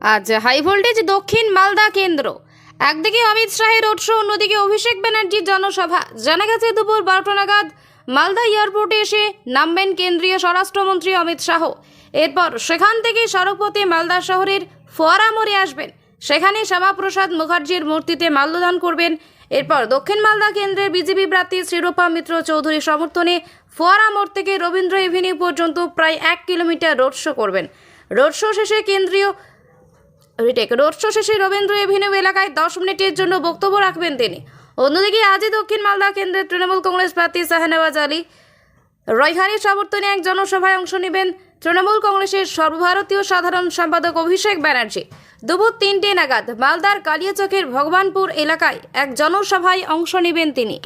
আজ high voltage দক্ষিণ মালদা কেন্দ্র। একদিকে অমিত শাহের রোড শো, অন্যদিকে অভিষেক ব্যানার্জির জনসভা। জানা গেছে, দুপুর বারোটা নাগাদ মালদা এয়ারপোর্টে এসে নামবেন কেন্দ্রীয় স্বরাষ্ট্রমন্ত্রী অমিত শাহ। এরপর সেখান থেকে সড়কপথে মালদা শহরের ফোয়ারা মোড়ে আসবেন। সেখানে শ্যামাপ্রসাদ মুখার্জির মূর্তিতে মাল্যদান করবেন। এরপর দক্ষিণ মালদা কেন্দ্রের বিজেপি প্রার্থী শ্রীরূপা মিত্র চৌধুরীর সমর্থনে ফোয়ারা মোড় থেকে রবীন্দ্র এভিনিউ পর্যন্ত প্রায় এক কিলোমিটার রোড শো করবেন। রোড শো শেষে কেন্দ্রীয় রিটেক রোড শো শেষে রবীন্দ্র এভিনিউ এলাকায় দশ মিনিটের জন্য বক্তব্য রাখবেন তিনি। অন্যদিকে আজই দক্ষিণ মালদা কেন্দ্রের তৃণমূল কংগ্রেস প্রার্থী শাহনওয়াজ আলী রয়হানির সমর্থনে এক জনসভায় অংশ নেবেন তৃণমূল কংগ্রেসের সর্বভারতীয় সাধারণ সম্পাদক অভিষেক ব্যানার্জি। দুপুর তিনটে নাগাদ মালদার কালিয়াচকের ভগবানপুর এলাকায় এক জনসভায় অংশ নেবেন তিনি।